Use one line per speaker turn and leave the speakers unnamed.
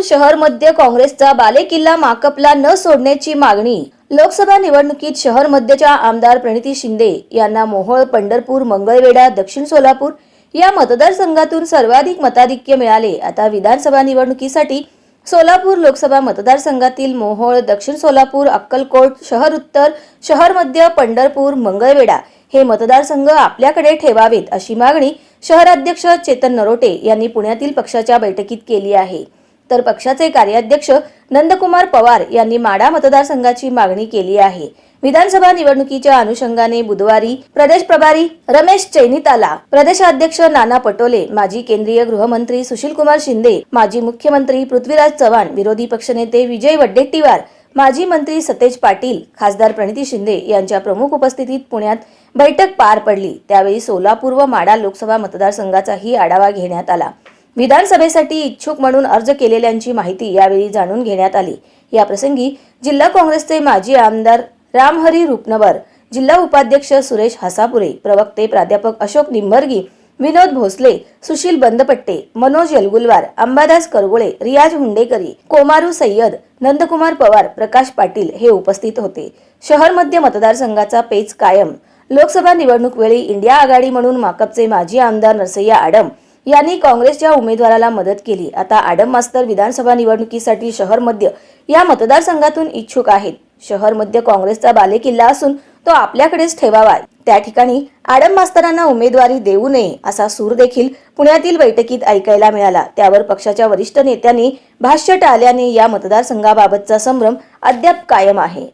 शहर मध्य काँग्रेसचा बालेकिल्ला माकपला न सोडण्याची मागणी. लोकसभा निवडणुकीत शहर मध्यच्या आमदार प्रणिती शिंदे यांना मोहोळ पंढरपूर मंगळवेढा दक्षिण सोलापूर या मतदारसंघातून सर्वाधिक मताधिक्य मिळाले. आता विधानसभा निवडणुकीसाठी सोलापूर लोकसभा मतदारसंघातील मोहोळ दक्षिण सोलापूर अक्कलकोट शहर उत्तर शहर मध्य पंढरपूर मंगळवेढा हे मतदारसंघ आपल्याकडे ठेवावेत अशी मागणी शहराध्यक्ष चेतन नरोटे यांनी पुण्यातील पक्षाच्या बैठकीत केली आहे. तर पक्षाचे कार्याध्यक्ष नंदकुमार पवार यांनी माडा मतदारसंघाची मागणी केली आहे. विधानसभा निवडणुकीच्या अनुषंगाने बुधवारी प्रदेश प्रभारी रमेश चैनिताला प्रदेशाध्यक्ष नाना पटोले माजी केंद्रीय गृहमंत्री सुशीलकुमार शिंदे माजी मुख्यमंत्री पृथ्वीराज चव्हाण विरोधी पक्षनेते विजय वड्डेट्टीवार माजी मंत्री सतेज पाटील खासदार प्रणिती शिंदे यांच्या प्रमुख उपस्थितीत पुण्यात बैठक पार पडली. त्यावेळी सोलापूर व माडा लोकसभा मतदारसंघाचाही आढावा घेण्यात आला. विधानसभेसाठी इच्छुक म्हणून अर्ज केलेल्यांची माहिती यावेळी जाणून घेण्यात आली. याप्रसंगी जिल्हा काँग्रेसचे माजी आमदार रामहरी रुपनवर जिल्हा उपाध्यक्ष सुरेश हसापुरे प्रवक्ते प्राध्यापक अशोक निंबर्गी विनोद भोसले सुशील बंदपट्टे मनोज यलगुलवार अंबादास करगुळे रियाज हुंडेकरी कोमारू सय्यद नंदकुमार पवार प्रकाश पाटील हे उपस्थित होते. शहर मध्य मतदारसंघाचा पेच कायम. लोकसभा निवडणूक वेळी इंडिया आघाडी म्हणून माकपचे माजी आमदार नरसय्या आडम यांनी काँग्रेसच्या उमेदवाराला मदत केली. आता आडम मास्तर विधानसभा निवडणुकीसाठी शहर मध्य या मतदारसंघातून इच्छुक आहेत. शहर मध्य काँग्रेसचा बालेकिल्ला असून तो आपल्याकडेच ठेवावा. त्या ठिकाणी आडम मास्तरांना उमेदवारी देऊ नये असा सूर देखील पुण्यातील बैठकीत ऐकायला मिळाला. त्यावर पक्षाच्या वरिष्ठ नेत्यांनी भाष्य टाळल्याने या मतदारसंघाबाबतचा संभ्रम अद्याप कायम आहे.